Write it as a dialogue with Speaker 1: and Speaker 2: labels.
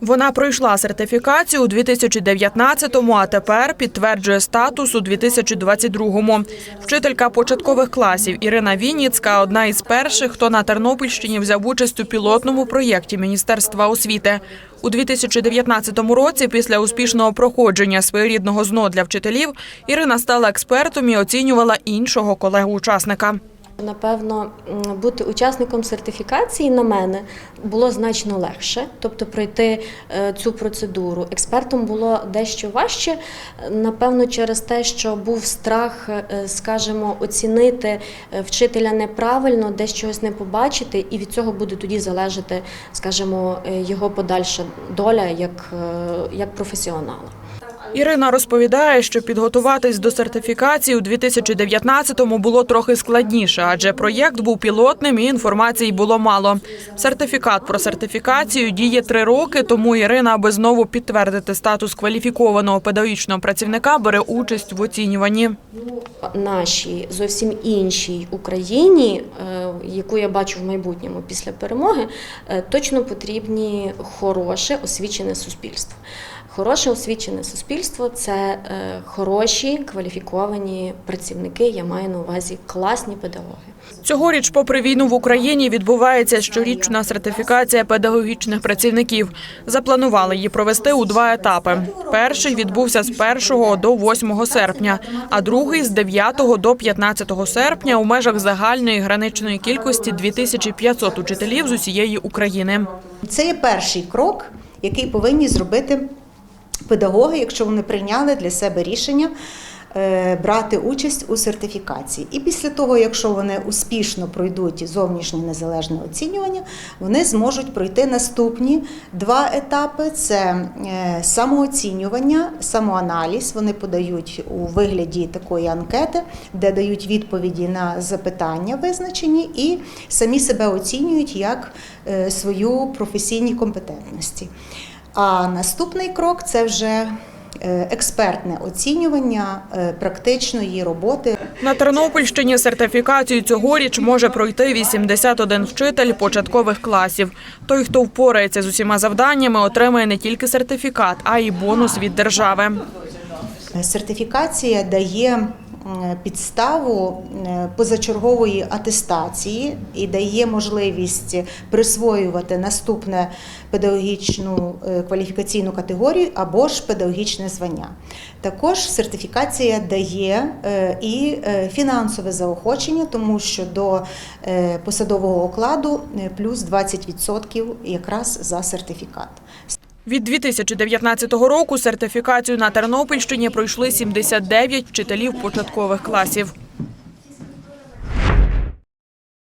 Speaker 1: Вона пройшла сертифікацію у 2019-му, а тепер підтверджує статус у 2022-му. Вчителька початкових класів Ірина Вінніцька – одна із перших, хто на Тернопільщині взяв участь у пілотному проєкті Міністерства освіти. У 2019 році, після успішного проходження своєрідного ЗНО для вчителів, Ірина стала експертом і оцінювала іншого колегу-учасника.
Speaker 2: Напевно, бути учасником сертифікації на мене було значно легше, тобто пройти е, цю процедуру. Експертом було дещо важче, напевно, через те, що був страх, е, скажімо, оцінити е, вчителя неправильно, десь чогось не побачити, і від цього буде тоді залежати, скажімо, його подальша доля як, як професіонала.
Speaker 1: Ірина розповідає, що підготуватись до сертифікації у 2019-му було трохи складніше, адже проєкт був пілотним і інформації було мало. Сертифікат про сертифікацію діє три роки, тому Ірина, аби знову підтвердити статус кваліфікованого педагогічного працівника, бере участь в оцінюванні.
Speaker 2: нашій зовсім іншій Україні, е, яку я бачу в майбутньому після перемоги, е, точно потрібні хороше освічене суспільство. Хороше освічене суспільство це е, хороші кваліфіковані працівники. Я маю на увазі класні педагоги.
Speaker 1: Цьогоріч, попри війну в Україні, відбувається щорічна сертифікація педагогічних працівників. Запланували її провести у два етапи. Перший відбувся з 1 до 8 серпня, а другий з 9 до 15 серпня у межах загальної граничної кількості 2500 учителів з усієї України.
Speaker 3: Це є перший крок, який повинні зробити педагоги, якщо вони прийняли для себе рішення брати участь у сертифікації. І після того, якщо вони успішно пройдуть зовнішнє незалежне оцінювання, вони зможуть пройти наступні два етапи: це е, самооцінювання, самоаналіз. Вони подають у вигляді такої анкети, де дають відповіді на запитання визначені, і самі себе оцінюють як е, свою професійні компетентності. А наступний крок це вже е, експертне оцінювання е, практичної роботи.
Speaker 1: На Тернопільщині сертифікацію цьогоріч може пройти 81 вчитель початкових класів. Той, хто впорається з усіма завданнями, отримає не тільки сертифікат, а й бонус від держави.
Speaker 3: Е, Сертифікація дає підставу е, позачергової атестації і дає можливість присвоювати наступне педагогічну е, кваліфікаційну категорію або ж педагогічне звання. Також сертифікація дає і фінансове заохочення, тому що до посадового окладу плюс 20% якраз за сертифікат.
Speaker 1: Від 2019 року сертифікацію на Тернопільщині пройшли 79 вчителів початкових класів.